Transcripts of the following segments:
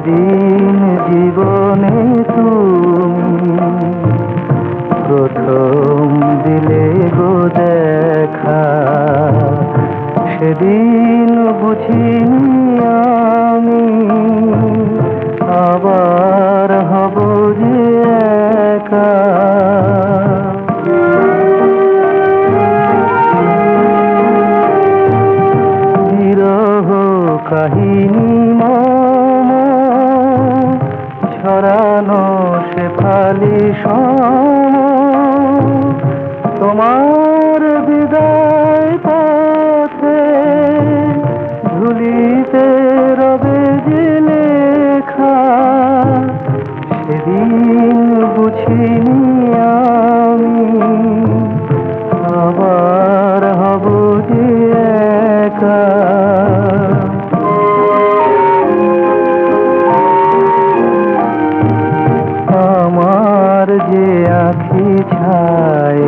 যেদিন জীবনে তুমি প্রথম দিলে গো দেখা, সেদিন বুঝিনি আমি আবার হব যে একা। কাহিনী ছড়ানো সে ফালি তোমার বিদায় পথে ঝুলিতে রবে যে লেখা, সেদিন বুঝিনি আমি। আবার হব যে একা। আখি ছায়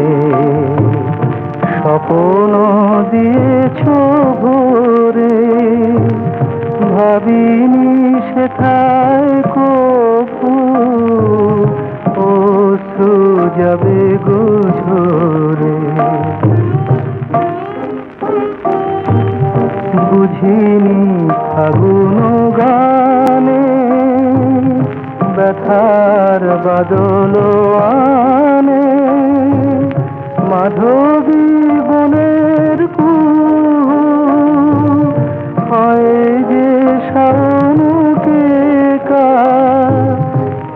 স্বপ্ন দিয়েছ ভোরে ভাবিনি সেথায় কপু। অশ্রু যাবে গোঝরে বুঝিনি ফাগুন গানে ব্যথার বাদল আনে। মাধবী বনের কুহু হয় যে শাওনকে কা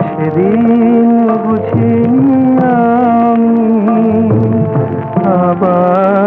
সেদিন বুঝিনি আমি আবার